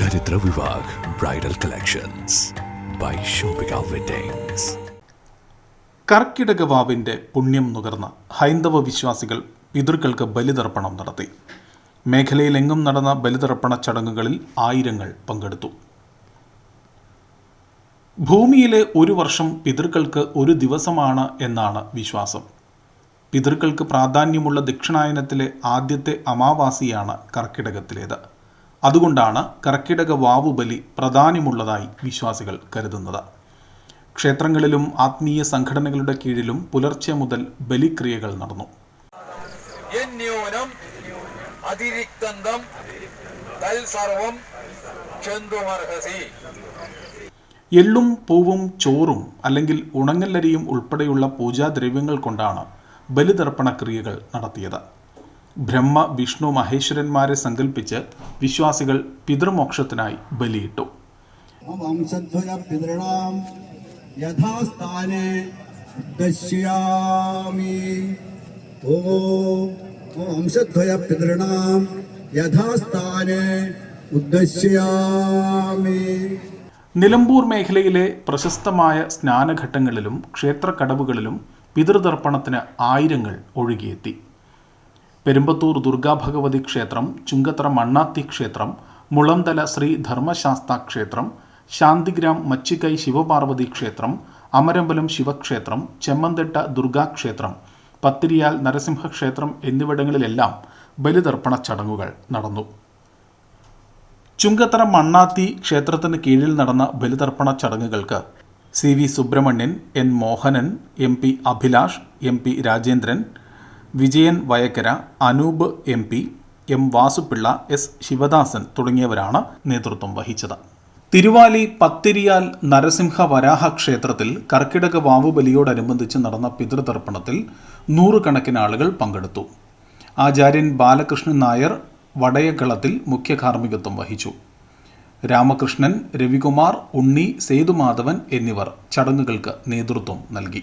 Charithra Vivah bridal collections by Shoppika weddings കർക്കിടക വാവിന്റെ പുണ്യം നുകർന്ന് ഹൈന്ദവ വിശ്വാസികൾ പിതൃക്കൾക്ക് ബലിതർപ്പണം നടത്തി. മേഖലയിലെങ്ങും നടന്ന ബലിതർപ്പണ ചടങ്ങുകളിൽ ആയിരങ്ങൾ പങ്കെടുത്തു. ഭൂമിയിലെ ഒരു വർഷം പിതൃക്കൾക്ക് ഒരു ദിവസമാണ് എന്നാണ് വിശ്വാസം. പിതൃക്കൾക്ക് പ്രാധാന്യമുള്ള ദക്ഷിണായനത്തിലെ ആദ്യത്തെ അമാവാസിയാണ് കർക്കിടകത്തിലേത്. അതുകൊണ്ടാണ് കർക്കിടക വാവുബലി പ്രധാനമുള്ളതായി വിശ്വാസികൾ കരുതുന്നത്. ക്ഷേത്രങ്ങളിലും ആത്മീയ സംഘടനകളുടെ കീഴിലും പുലർച്ചെ മുതൽ ബലിക്രിയകൾ നടന്നു. എള്ളും പൂവും ചോറും അല്ലെങ്കിൽ ഉണങ്ങല്ലരിയും ഉൾപ്പെടെയുള്ള പൂജാദ്രവ്യങ്ങൾ കൊണ്ടാണ് ബലിതർപ്പണ ക്രിയകൾ നടത്തിയത്. ബ്രഹ്മ വിഷ്ണു മഹേശ്വരന്മാരെ സങ്കല്പിച്ച് വിശ്വാസികൾ പിതൃമോക്ഷത്തിനായി ബലിയിട്ടു. പിതൃണാം യഥാസ്ഥാനെ ഉദ്ദശ്യാമി. നിലമ്പൂർ മേഖലയിലെ പ്രശസ്തമായ സ്നാനഘട്ടങ്ങളിലും ക്ഷേത്രക്കടവുകളിലും പിതൃതർപ്പണത്തിന് ആയിരങ്ങൾ ഒഴുകിയെത്തി. പെരുമ്പത്തൂർ ദുർഗാഭഗവതി ക്ഷേത്രം ചുങ്കത്തറ മണ്ണാത്തി ക്ഷേത്രം മുളന്തല ശ്രീ ധർമ്മശാസ്ത ക്ഷേത്രം ശാന്തിഗ്രാം മച്ചിക്കൈ ശിവപാർവതി ക്ഷേത്രം അമരമ്പലം ശിവക്ഷേത്രം ചെമ്മന്തിട്ട ദുർഗാക്ഷേത്രം പത്തിരിയാൽ നരസിംഹക്ഷേത്രം എന്നിവിടങ്ങളിലെല്ലാം ബലിതർപ്പണ ചടങ്ങുകൾ നടന്നു. ചുങ്കത്തറ മണ്ണാത്തി ക്ഷേത്രത്തിന് കീഴിൽ നടന്ന ബലിതർപ്പണ ചടങ്ങുകൾക്ക് C V Subramanian N Mohanan M P Abhilash M P Rajendran Vijayan Vayakkara Anoop M P M Vasupillai S Sivadasan തുടങ്ങിയവരാണ് നേതൃത്വം വഹിച്ചത്. തിരുവാലി പത്തിരിയാൽ നരസിംഹ വരാഹ ക്ഷേത്രത്തിൽ കർക്കിടക വാവുബലിയോടനുബന്ധിച്ച് നടന്ന പിതൃതർപ്പണത്തിൽ നൂറുകണക്കിന് ആളുകൾ പങ്കെടുത്തു. ആചാര്യൻ ബാലകൃഷ്ണൻ നായർ വടയകളത്തിൽ മുഖ്യ കാർമ്മികത്വം വഹിച്ചു. രാമകൃഷ്ണൻ രവികുമാർ ഉണ്ണി സേതുമാധവൻ എന്നിവർ ചടങ്ങുകൾക്ക് നേതൃത്വം നൽകി.